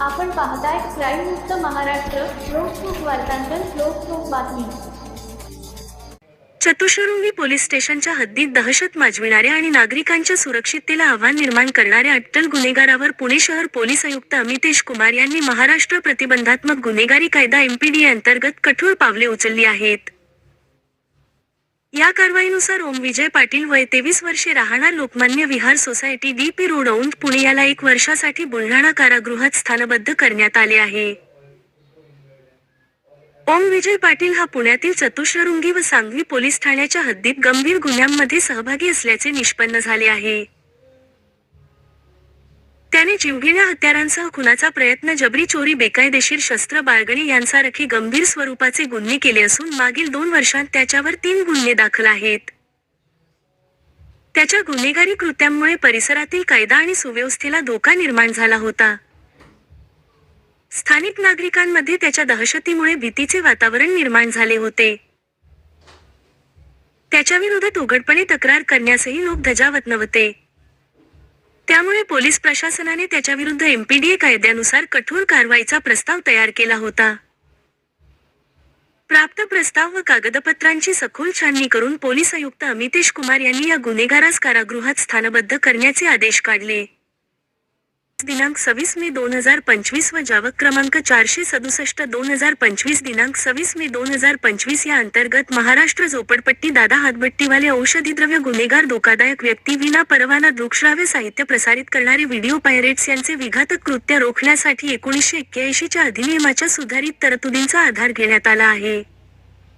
आपण पाहताय क्राईम मुक्त महाराष्ट्र लोकसुख वार्तांकन लोकसुख बातमी. चतुशृंगी पोलीस स्टेशनच्या हद्दीत दहशत माजविणाऱ्या आणि नागरिकांच्या सुरक्षिततेला आव्हान निर्माण करणाऱ्या अट्टल गुन्हेगारावर पुणे शहर पोलीस आयुक्त अमितेश कुमार यांनी महाराष्ट्र प्रतिबंधात्मक गुन्हेगारी कायदा एमपीडी अंतर्गत कठोर पावले उचलली आहेत. या कारवाईनुसार ओम विजय पाटील वय तेवीस वर्षे राहणार Lokmanya Vihar society D P road Aundh Pune याला एक वर्षासाठी बुलढाणा कारागृहात स्थानबद्ध करण्यात आले आहे. ओम विजय पाटील हा पुण्यातील चतुश्रुंगी व सांगवी पोलीस ठाण्याच्या हद्दीत गंभीर गुन्ह्यांमध्ये सहभागी असल्याचे निष्पन्न झाले आहे. त्याने जीवघेण्या हत्यारांसह खुनाचा प्रयत्न जबरी चोरी बेकायदेशीर शस्त्र बाळगणे यांसारखे गंभीर स्वरूपाचे गुन्हे केले असून मागील दोन वर्षांत त्याच्यावर तीन गुन्हे दाखल आहेत. त्याच्या गुन्हेगारी कृत्यांमुळे परिसरातील कायदा आणि सुव्यवस्थेला धोका निर्माण झाला होता. स्थानिक नागरिकांमध्ये त्याच्या दहशतीमुळे भीतीचे वातावरण निर्माण झाले होते. त्याच्याविरोधात उघडपणे तक्रार करण्यासही लोक धजावत नव्हते. त्यामुळे पोलीस प्रशासनाने त्याच्याविरुद्ध एमपीडीए कायद्यानुसार कठोर कारवाईचा प्रस्ताव तयार केला होता. प्राप्त प्रस्ताव व कागदपत्रांची सखोल छाननी करून पोलीस आयुक्त अमितेश कुमार यांनी या गुन्हेगारास कारागृहात स्थानबद्ध करण्याचे आदेश काढले. दिनांक सव्वीस मे दोन हजार पंचवीस व जावक क्रमांक चारशे सदुसष्ट दोन हजार पंचवीस दिनांक सव्वीस मे दोन हजार पंचवीस या अंतर्गत महाराष्ट्र झोपडपट्टी दादा हातभट्टीवाले औषधीद्रव्य गुन्हेगार धोकादायक व्यक्ती विना परवाना दृकश्राव्य साहित्य प्रसारित करणारे व्हिडिओ पायरेट्स यांचे विघातक कृत्य रोखण्यासाठी एकोणीसशे एक्क्याऐंशीच्या अधिनियमाच्या सुधारित तरतुदींचा आधार घेण्यात आला आहे.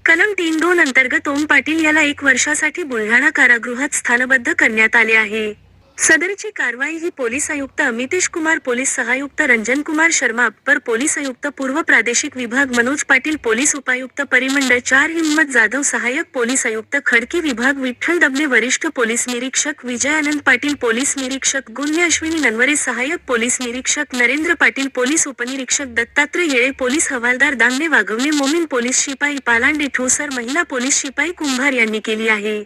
कलम तीन दोन अंतर्गत ओम पाटील याला एक वर्षासाठी बुलढाणा कारागृहात स्थानबद्ध करण्यात आले आहे. सदरची कारवाई ही पोलीस आयुक्त अमितेश कुमार पोलीस सहायुक्त रंजन कुमार शर्मा अप्पर पोलीस आयुक्त पूर्व प्रादेशिक विभाग मनोज पाटील पोलीस उपायुक्त परिमंडळ चार हिम्मत जाधव सहाय्यक पोलीस आयुक्त खडकी विभाग विठ्ठल दबले वरिष्ठ पोलीस निरीक्षक विजय आनंद पाटील पोलीस निरीक्षक गुन्हे अश्विनी ननवरे सहाय्यक पोलीस निरीक्षक नरेंद्र पाटील पोलीस उपनिरीक्षक दत्तात्रय येळे पोलीस हवालदार दांगणे वाघवणे मोमीन पोलीस शिपाई पालांडे ठोसर महिला पोलीस शिपाई कुंभार यांनी केली आहे.